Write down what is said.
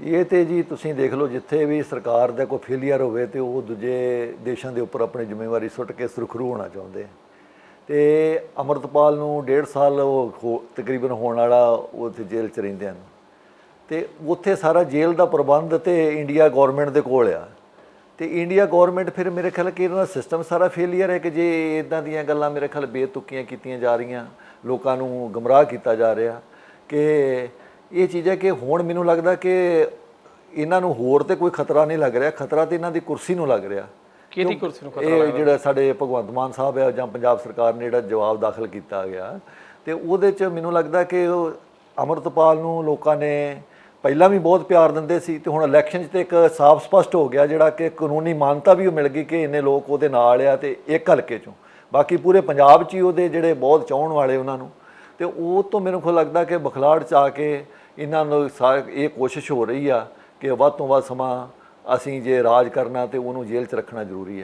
ਇਹ ਤੇ ਜੀ ਤੁਸੀਂ ਦੇਖ ਲਓ ਜਿੱਥੇ ਵੀ ਸਰਕਾਰ ਦਾ ਕੋਈ ਫੇਲਿਅਰ ਹੋਵੇ ਤੇ ਉਹ ਦੂਜੇ ਦੇਸ਼ਾਂ ਦੇ ਉੱਪਰ ਆਪਣੀ ਜ਼ਿੰਮੇਵਾਰੀ ਸੁੱਟ ਕੇ ਸੁਰਖਰੂ ਹੋਣਾ ਚਾਹੁੰਦੇ ਆ। ਤੇ ਅਮਰਤਪਾਲ ਨੂੰ 1.5 ਸਾਲ ਉਹ ਹੋ- ਤਕਰੀਬਨ ਹੋਣ ਵਾਲਾ ਉਹ ਉੱਥੇ ਜੇਲ੍ਹ 'ਚ ਰਹਿੰਦੇ ਹਨ। ਤੇ ਉੱਥੇ ਸਾਰਾ ਜੇਲ੍ਹ ਦਾ ਪ੍ਰਬੰਧ ਤੇ ਇੰਡੀਆ ਗਵਰਨਮੈਂਟ ਦੇ ਕੋਲ ਆ। ਤੇ ਇੰਡੀਆ ਗਵਰਨਮੈਂਟ ਫਿਰ ਮੇਰੇ ਖਿਆਲ ਕਿ ਇਹਨਾਂ ਦਾ ਸਿਸਟਮ ਸਾਰਾ ਫੇਲਿਅਰ ਹੈ ਕਿ ਜੇ ਇਦਾਂ ਦੀਆਂ ਗੱਲਾਂ ਮੇਰੇ ਖਿਆਲ ਬੇਤੁਕੀਆਂ ਕੀਤੀਆਂ ਜਾ ਰਹੀਆਂ, ਲੋਕਾਂ ਨੂੰ ਗਮਰਾਹ ਕੀਤਾ ਜਾ ਰਿਹਾ ਕਿ ਇਹ ਚੀਜ਼ ਹੈ ਕਿ ਹੁਣ ਮੈਨੂੰ ਲੱਗਦਾ ਕਿ ਇਹਨਾਂ ਨੂੰ ਹੋਰ ਤੇ ਕੋਈ ਖਤਰਾ ਨਹੀਂ ਲੱਗ ਰਿਹਾ। ਖਤਰਾ ਤੇ ਇਹਨਾਂ ਦੀ ਕੁਰਸੀ ਨੂੰ ਲੱਗ ਰਿਹਾ। ਕਿਹਦੀ ਕੁਰਸੀ ਨੂੰ ਖਤਰਾ ਇਹ ਜਿਹੜਾ ਸਾਡੇ ਭਗਵੰਤ ਮਾਨ ਸਾਹਿਬ ਹੈ ਜਾਂ ਪੰਜਾਬ ਸਰਕਾਰ ਨੇ ਜਿਹੜਾ ਜਵਾਬ ਦਾਖਲ ਕੀਤਾ ਗਿਆ ਤੇ ਉਹਦੇ ਚ ਮੈਨੂੰ ਲੱਗਦਾ ਕਿ ਅਮਰਤਪਾਲ ਨੂੰ ਲੋਕਾਂ ਨੇ ਪਹਿਲਾਂ ਵੀ ਬਹੁਤ ਪਿਆਰ ਦਿੰਦੇ ਸੀ ਤੇ ਹੁਣ ਇਲੈਕਸ਼ਨ 'ਚ ਤੇ ਇੱਕ ਸਾਫ਼ ਸਪਸ਼ਟ ਹੋ ਗਿਆ ਜਿਹੜਾ ਕਿ ਕਾਨੂੰਨੀ ਮਾਨਤਾ ਵੀ ਉਹ ਮਿਲ ਗਈ ਕਿ ਇੰਨੇ ਲੋਕ ਉਹਦੇ ਨਾਲ ਆ ਤੇ ਇੱਕ ਹਲਕੇ 'ਚੋਂ। ਬਾਕੀ ਪੂਰੇ ਪੰਜਾਬ 'ਚ ਹੀ ਉਹਦੇ ਜਿਹੜੇ ਬਹੁਤ ਚਾਹਣ ਵਾਲੇ ਉਹਨਾਂ ਨੂੰ। ਤੇ ਉਹ ਤੋਂ ਮੈਨੂੰ ਖੋ ਲੱਗਦਾ ਕਿ ਬਖਲਾੜ 'ਚ ਆ ਕੇ ਇਹਨਾਂ ਨੂੰ ਸਾ- ਇਹ ਕੋਸ਼ਿਸ਼ ਹੋ ਰਹੀ ਆ ਕਿ ਵੱਧ ਤੋਂ ਵੱਧ ਸਮਾਂ ਅਸੀਂ ਜੇ ਰਾਜ ਕਰਨਾ ਤੇ ਉਹਨੂੰ ਜੇਲ੍ਹ 'ਚ ਰੱਖਣਾ ਜ਼ਰੂਰੀ ਹੈ